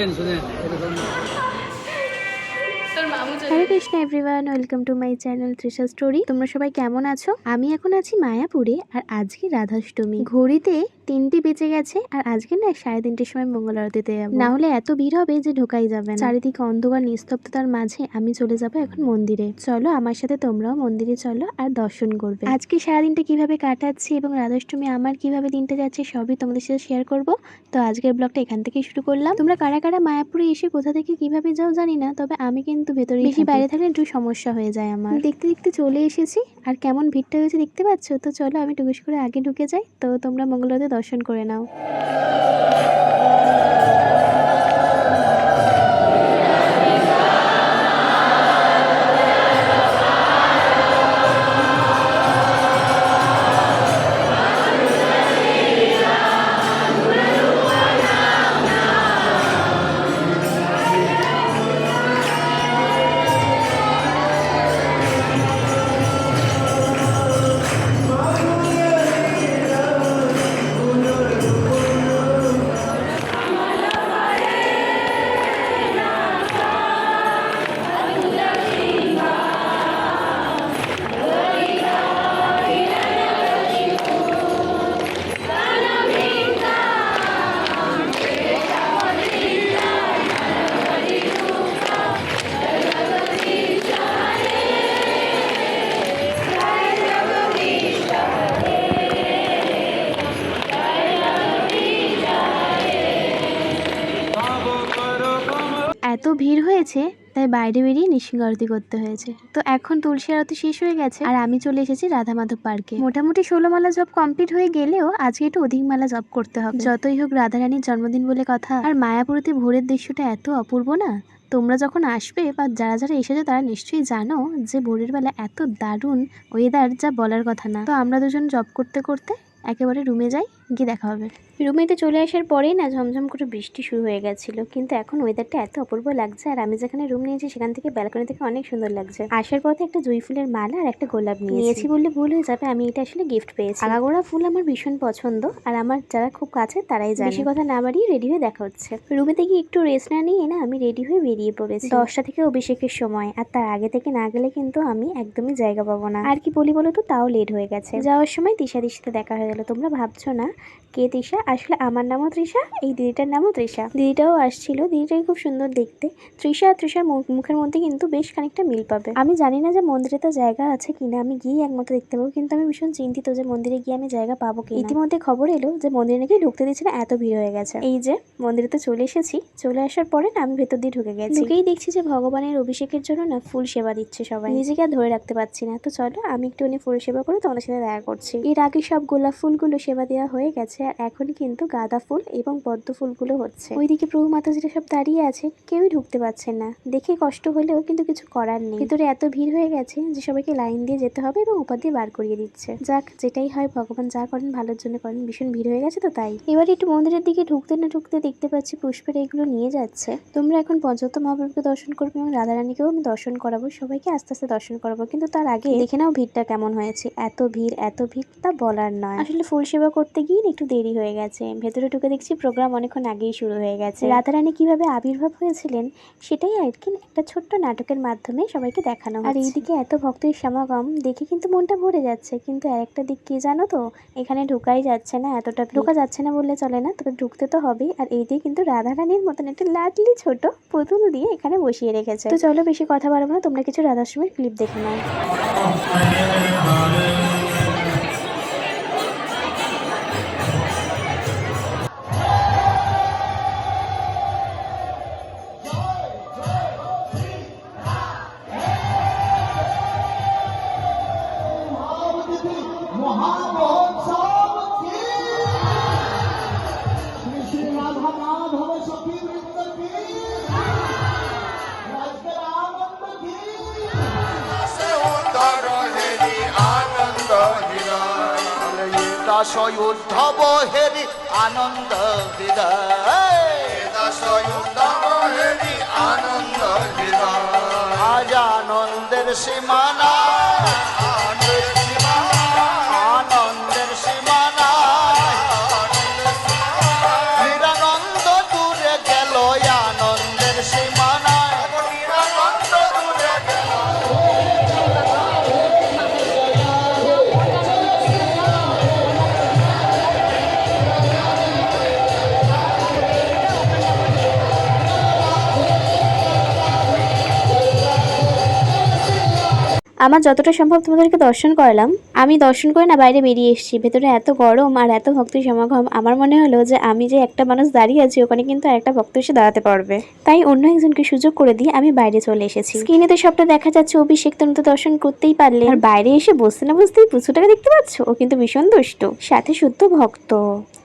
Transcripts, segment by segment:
শুনেন শুনেন Hare Krishna everyone welcome to my channel Trisha story তোমরা সবাই কেমন আছো? আমি এখন আছি মায়াপুরে, আর আজকে রাধাষ্টমী। ঘড়িতে তিনটে বেজে গেছে, আর আজকে না সাড়ে তিনটের সময় মঙ্গল আরতিতে যাব। না হলে এত ভিড় হবে যে ঢোকাই যাবে চারিদিকে অন্ধকার, নিস্তব্ধতার মাঝে আমি চলে যাব এখন মন্দিরে। চলো, আমার সাথে তোমরাও মন্দিরে চলো আর দর্শন করবে। আজকে সারাদিনটা কীভাবে কাটাচ্ছি এবং রাধাষ্টমী আমার কীভাবে দিনটা যাচ্ছে সবই তোমাদের সাথে শেয়ার করব। তো আজকের ব্লগটা এখান থেকে শুরু করলাম। তোমরা কারা কারা মায়াপুরে এসে কোথা থেকে কীভাবে যাও জানি না, তবে আমি কিন্তু ভেতরে বাইরে থাকলে একটু সমস্যা হয়ে যায় আমার। দেখতে দেখতে চলে এসেছি। আর কেমন ভিড়টা হয়েছে দেখতে পাচ্ছ? তো চলো আমি টুকুস করে আগে ঢুকে যাই। তো তোমরা মঙ্গলবারে দর্শন করে নাও। ভিড় হয়েছে, তাই বাইরে বেরিয়ে নিঃসিংহ আরতি করতে হয়েছে। তো এখন তুলসী আরতি শেষ হয়ে গেছে, আর আমি চলে এসেছি রাধা মাধব পার্কে। মোটামুটি ষোলো মালা জব কমপ্লিট হয়ে গেলেও আজকে একটু অধিক মালা জব করতে হবে। যতই হোক রাধা রানীর জন্মদিন বলে কথা, আর মায়াপুরীতে ভোরের দৃশ্যটা এত অপূর্ব না? তোমরা যখন আসবে বা যারা যারা এসেছ তারা নিশ্চয়ই জানো যে ভোরের বেলা এত দারুণ ওয়েদার যা বলার কথা না। তো আমরা দুজন জব করতে করতে একেবারে রুমে যাই গিয়ে দেখা হবে। রুমেতে চলে আসার পরেই না ঝমঝম করে বৃষ্টি শুরু হয়ে গেছিল কিন্তু এখন ওয়েদারটা এত অপূর্ব লাগছে আর আমি যেখানে রুম নিয়েছি সেখান থেকে ব্যালকনি থেকে অনেক সুন্দর লাগছে। আসার পথে একটা জুই ফুলের মালা আর একটা গোলাপ নিয়েছি। বললে ভুল হয়ে যাবে আমি এটা আসলে গিফট পেয়েছি। আগাগোড়া ফুল আমার ভীষণ পছন্দ আর আমার যারা খুব কাছে তারাই জানে। বেশি কথা না বাড়িয়ে রেডি হয়ে দেখা হচ্ছে। রুমেতে গিয়ে একটু রেস্ট না নিয়ে না আমি রেডি হয়ে বেরিয়ে পড়েছি। দশটা থেকে অভিষেকের সময় আর তার আগে থেকে না গেলে কিন্তু আমি একদমই জায়গা পাবো না। আর কি বলি বলো তো তাও লেট হয়ে গেছে। যাওয়ার সময় তিশা দিশাতে দেখা হয়ে গেল তোমরা ভাবছ না কে তৃষা? আসলে আমার নামও তৃষা, এই দিদিটার নামও তৃষা। দিদিটাও আসছিল, দিদিটাকে খুব সুন্দর দেখতে। তৃষা আর তৃষার মুখ- মুখের মধ্যে কিন্তু বেশ খানিকটা মিল পাবে। আমি জানি না যে মন্দিরে তো জায়গা আছে কিনা, আমি গিয়ে একমাত্র দেখতে পাবো, কিন্তু আমি ভীষণ চিন্তিত যে মন্দিরে গিয়ে আমি জায়গা পাবো কি ইতিমধ্যে খবর এলো যে মন্দিরে নাকি ঢুকতে দিচ্ছে না, এত ভিড় হয়ে গেছে। এই যে, মন্দিরে তো চলে এসেছি, চলে আসার পরে না আমি ভেতর দিয়ে ঢুকে গেছি। ঢুকেই দেখছি যে ভগবানের অভিষেকের জন্য না ফুল সেবা দিচ্ছে সবাই। নিজেকে আর ধরে রাখতে পারছি না। তো চলো, আমি একটুখানি ফুল সেবা করে তোমাদের সাথে দেখা করছি। এর আগে সব গোলাপ ফুলগুলো সেবা দেওয়া হয়ে গেছে, আর এখন কিন্তু গাঁদা ফুল এবং পদ্ম ফুলগুলো হচ্ছে। ওইদিকে প্রভু মাতাজিরা সব দাঁড়িয়ে আছে কেউই ঢুকতে পারছেন না। দেখে কষ্ট হলেও কিন্তু কিছু করার নেই। ভিতরে এত ভিড় হয়ে গেছে যে সবাইকে লাইন দিয়ে যেতে হবে এবং দিয়ে বার করিয়ে দিচ্ছে। যাক, যেটাই হয়, ভগবান যা করেন, ভালোর জন্য করেন। ভীষণ ভিড় হয়ে গেছে তো তাই। এবার একটু মন্দিরের দিকে ঢুকতে না ঢুকতে দেখতে পাচ্ছি পুষ্পের এগুলো নিয়ে যাচ্ছে। তোমরা এখন পঞ্চত মহাপ্রভুকে দর্শন করবে এবং রাধারানীকেও আমি দর্শন করাবো, সবাইকে আস্তে আস্তে দর্শন করাবো। কিন্তু তার আগে দেখে নাও ভিড়টা কেমন হয়েছে। এত ভিড় এত ভিড়, তা বলার নয়। আসলে ফুল সেবা করতে গিয়ে একটু দেরি হয়ে গেছে। ভেতরে ঢুকে দেখছি প্রোগ্রাম অনেকক্ষণ আগেই শুরু হয়ে গেছে। রাধারানী কীভাবে আবির্ভাব হয়েছিলেন সেটাই আর কি একটা ছোট্ট নাটকের মাধ্যমে সবাইকে দেখানো আর এইদিকে এত ভক্তের সমাগম দেখে কিন্তু মনটা ভরে যাচ্ছে। কিন্তু আরেকটা দিক কি জানো তো? এখানে ঢোকাই যাচ্ছে না এতটা ঢোকা যাচ্ছে না বললে চলে না তবে ঢুকতে তো হবেই আর এই দিয়ে কিন্তু রাধারানীর মতন একটা লাডলি ছোট পুতুল দিয়ে এখানে বসিয়ে রেখেছে। তো চলো বেশি কথা বাড়াবো না তোমরা কিছু রাধাষ্টমীর ক্লিপ দেখে নাও। হৃদয় দাস উদ্ধব হেরি আনন্দ হৃদয় দাস উদ্ধব হেরি আনন্দ হৃদয় আজ আনন্দের সীমানা আমার যতটা সম্ভব তোমাদেরকে দর্শন করালাম। আমি দর্শন করে না বাইরে বেরিয়ে এসেছি। ভেতরে এত গরম আর এত ভক্তের সমাগম। আমার মনে হলো যে আমি যে একটা মানুষ দাঁড়িয়ে আছি, ওখানে কিন্তু একটা ভক্ত এসে দাঁড়াতে পারবে। তাই অন্য একজনকে সুযোগ করে দিয়ে আমি বাইরে চলে এসেছি। স্ক্রিনে তো সবটা দেখা যাচ্ছে। অভিষেক তুমি তো দর্শন করতেই পারলে আর বাইরে এসে বসতে না বসতেই পুচুটাকে দেখতে পাচ্ছ? ও কিন্তু ভীষণ দুষ্ট। সাথে শুদ্ধ ভক্ত।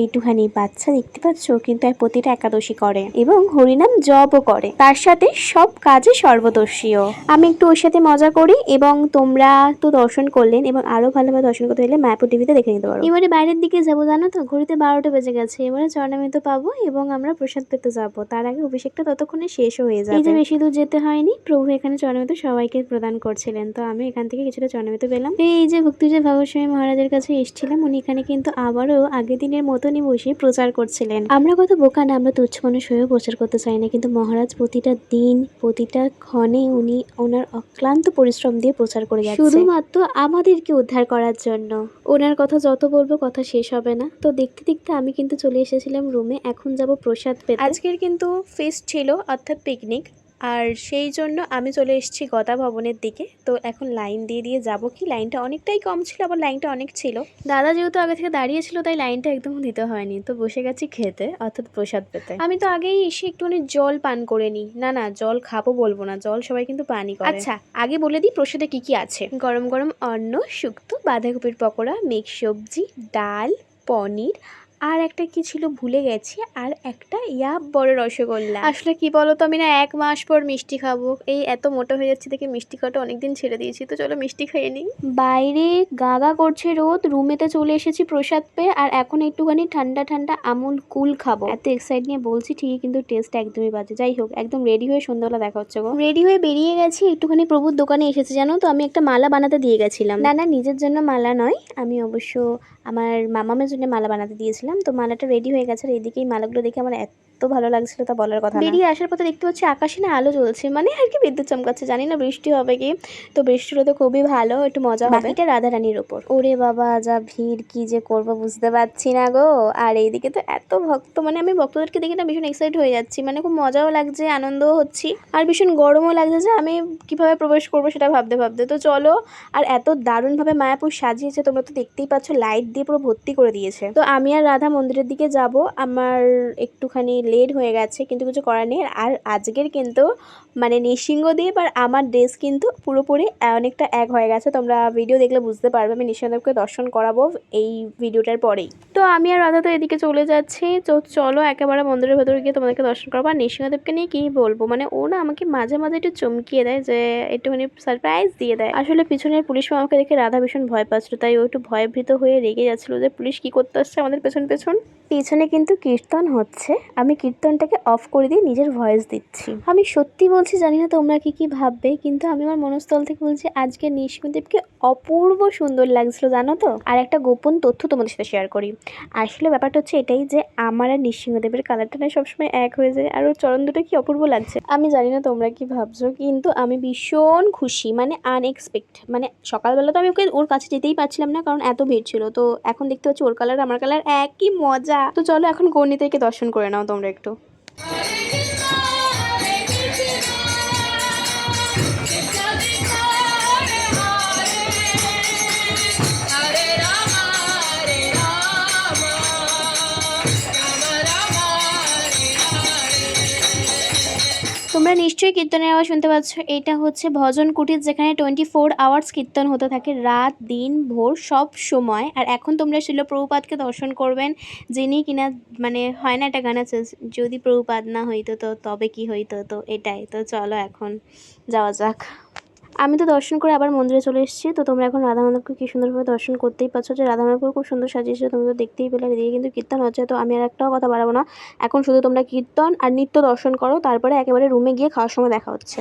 এইটুখানি বাচ্চা দেখতে পাচ্ছ? কিন্তু প্রতিটা একাদশী করে। এবং হরিনাম জপও করে। তার সাথে সব কাজে সর্বদর্শীও আমি একটু ওর সাথে মজা করি এবং তোমরা তো দর্শন করলেন এবং আরও ভালোভাবে দর্শন করতে হলে মায়াপুর টিভিতে দেখে নিতে পারো। এবারে বাইরের দিকে যাব জানো তো? ঘড়িতে বারোটা বেজে গেছে। এবারে চরণামিত পাবো এবং আমরা প্রসাদ পেতে যাব। তার আগে অভিষেকটা ততক্ষণে শেষ হয়ে যাবে। এই যে বেশি দূর যেতে হয়নি প্রভু এখানে চরণামিত সবাইকে প্রদান করছিলেন। তো আমি এখান থেকে কিছুটা চরণামিত পেলাম। এই যে ভক্তিজয় ভগৎ স্বামী মহারাজের কাছে এসেছিলাম উনি এখানে কিন্তু আবারও আগের দিনের মতনই বসে প্রচার করছিলেন। আমরা কত বোকা না আমরা তুচ্ছ মানুষ হয়েও প্রচার করতে চাই না। কিন্তু মহারাজ প্রতিটা দিন প্রতিটা ক্ষণে উনি ওনার অক্লান্ত পরিশ্রম দিয়ে প্রচার করে যাচ্ছে। শুধুমাত্র আমাদেরকে উদ্ধার করার জন্য। ওনার কথা যত বলব কথা শেষ হবে না। তো দেখতে দেখতে আমি কিন্তু চলে এসেছিলাম রুমে এখন যাব প্রসাদ পেতে। আজকের কিন্তু ফিস্ট ছিল অর্থাৎ পিকনিক আর সেই জন্য আমি চলে এসেছি গদা ভবনের দিকে। তো এখন লাইন দিয়ে দিয়ে যাব কি? লাইনটা অনেকটাই কম ছিল আবার লাইনটা অনেক ছিল। দাদা যেহেতু আগে থেকে দাঁড়িয়ে ছিল তাই লাইনটা একদম দিতে হয়নি। তো বসে গেছি খেতে অর্থাৎ প্রসাদ পেতে। আমি তো আগেই এসে একটুখানি জল পান করে নিই। না না জল খাব বলব না জল সবাই কিন্তু পানি করে। আচ্ছা আগে বলে দিই প্রসাদে কি কি আছে। গরম গরম অন্ন শুক্তো বাঁধাকপির পকোড়া মিক্স সবজি ডাল পনির আর একটা কি ছিল ভুলে গেছি আর একটা ইয়া বড় রসগোল্লা। আসলে কি বলো তো আমি না এক মাস পর মিষ্টি খাব। এই এত মোটা হয়ে যাচ্ছে দেখে মিষ্টি খাওয়াটা অনেকদিন ছেড়ে দিয়েছি তো চলো মিষ্টি খেয়ে নিই। বাইরে গাগা করছে রোদ রুমেতে চলে এসেছি প্রসাদ পেয়ে আর এখন একটুখানি ঠান্ডা ঠান্ডা আমুল কুল খাব। এত এক্সাইট নিয়ে বলছি ঠিকই কিন্তু টেস্ট একদমই বাজে। যাই হোক একদম রেডি হয়ে সন্ধ্যাবেলা দেখা হচ্ছে গো। রেডি হয়ে বেরিয়ে গেছি একটুখানি প্রভুর দোকানে এসেছে জানো তো? আমি একটা মালা বানাতে দিয়ে গেছিলাম। না না নিজের জন্য মালা নয় আমি অবশ্য আমার মামামের জন্য মালা বানাতে দিয়েছিলাম। তো মালাটা রেডি হয়ে গেছে আর এদিকে এই মালাগুলো দেখে আমার এত ভালো লাগছিল তা বলার কথা বেরিয়ে আসার পথে দেখতে পাচ্ছি আকাশে না আলো জ্বলছে মানে আর কি বিদ্যুৎ চমকাচ্ছে জানি না বৃষ্টি হবে কি। তো বৃষ্টি হলে তো খুবই ভালো একটু মজা হবে। এটা রাধা রানীর ওপর। ওরে বাবা যা ভিড় কি যে করব বুঝতে পারছি না গো। আর এইদিকে তো এত ভক্ত মানে আমি ভক্তদেরকে দেখে না ভীষণ এক্সাইট হয়ে যাচ্ছি মানে খুব মজাও লাগছে আনন্দও হচ্ছি। আর ভীষণ গরমও লাগছে যে আমি কীভাবে প্রবেশ করব সেটা ভাবতে ভাবতে। তো চলো আর এত দারুণভাবে মায়াপুর সাজিয়েছে তোমরা তো দেখতেই পাচ্ছ লাইট দিয়ে পুরো ভর্তি করে দিয়েছে। তো আমি আর রাধা মন্দিরের দিকে যাব। আমার একটুখানি লেট হয়ে গেছে, কিন্তু কিছু করার নেই। আর আজকের কিন্তু মানে নৃসিংহদেব আর আমার ড্রেস কিন্তু পুরোপুরি অনেকটা এক হয়ে গেছে। তোমরা ভিডিও দেখলে বুঝতে পারবে। আমি নৃসিংহদেবকে দর্শন করাবো এই ভিডিওটার পরেই। তো আমি আর রাধা তো এদিকে চলে যাচ্ছি। তো চলো একেবারে মন্দিরের ভেতরে গিয়ে তোমাদেরকে দর্শন করব। আর নৃসিংহদেবকে নিয়ে কী বলব? মানে ও না আমাকে মাঝে মাঝে একটু চমকিয়ে দেয় যে একটুখানি সারপ্রাইজ দিয়ে দেয়। আসলে পিছনের পুলিশ আমাকে দেখে রাধা ভীষণ ভয় পাচ্ছিল। তাই ও একটু ভয়ভীত হয়ে রেগে যাচ্ছিল যে পুলিশ কি করতে আসছে আমাদের পেছন পেছন। পিছনে কিন্তু কীর্তন হচ্ছে। আমি কীর্তনটাকে অফ করে দিয়ে নিজের ভয়েস দিচ্ছি। আমি সত্যি বলছি, জানি না তোমরা কি কি ভাববে, কিন্তু আমি আমার মনস্থল থেকে বলছি, আজকে নৃসিংহদেবকে অপূর্ব সুন্দর লাগছিল, জানো তো? আর একটা গোপন তথ্য তোমাদের সাথে শেয়ার করি। আসলে ব্যাপারটা হচ্ছে এটাই যে, আমার আর নৃসিংহদেবের কালারটা না সবসময় এক হয়ে যায়, আর ওর চরণ দুটো কি অপূর্ব লাগছে? আমি জানি না তোমরা কি ভাবছ, কিন্তু আমি ভীষণ খুশি মানে আনএক্সপেক্ট মানে সকালবেলা তো আমি ওকে ওর কাছে যেতেই পারছিলাম না, কারণ এত ভিড় ছিল। তো এখন দেখতে পাচ্ছি ওর কালার আমার কালার একই মজা। তো চলো এখন গণিতাইকে দর্শন করে নাও তোমরা একটু। তোমরা নিশ্চয়ই কীর্তনের আওয়াজ শুনতে পাচ্ছ। এটা হচ্ছে ভজন কুটির যেখানে টোয়েন্টি ফোর আওয়ার্স কীর্তন হতে থাকে। রাত, দিন, ভোর, সব সময়। আর এখন তোমরা শিল প্রভুপাতকে দর্শন করবেন, যিনি কিনা মানে হয় না এটা গান আছে, যদি প্রভুপাত না হইতো তো তবে কি হইতো? তো এটাই। তো চলো এখন যাওয়া যাক। আমি তো দর্শন করে আবার মন্দিরে চলে এসেছি, তো তোমরা এখন রাধা মাধবকে কী সুন্দরভাবে দর্শন করতেই পারছ? যে রাধা মাধবকে খুব সুন্দর সাজিয়েছে তুমি তো দেখতেই পেলে, এদিকে কিন্তু কীর্তন হচ্ছে, তো আমি আর একটাও কথা বাড়াবো না। এখন শুধু তোমরা কীর্তন আর নিত্য দর্শন করো, তারপরে একেবারে রুমে গিয়ে খাওয়ার সময় দেখা হচ্ছে।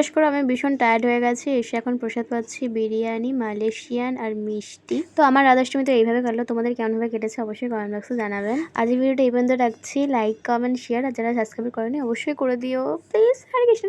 বিশ্বাস করো আমি ভীষণ টায়ার্ড হয়ে গেছি, এসে এখন প্রসাদ পাচ্ছি, বিরিয়ানি, মালয়েশিয়ান আর মিষ্টি। তো আমার রাধাষ্টমী তো এইভাবে কাটলো, তোমাদের কেমনভাবে কেটেছে অবশ্যই কমেন্ট বক্সে জানাবেন। আজ ভিডিওটা এই পর্যন্ত রাখছি লাইক কমেন্ট শেয়ার আর যারা সাবস্ক্রাইব করেনি অবশ্যই করে দিও। প্লিজ হরে কৃষ্ণ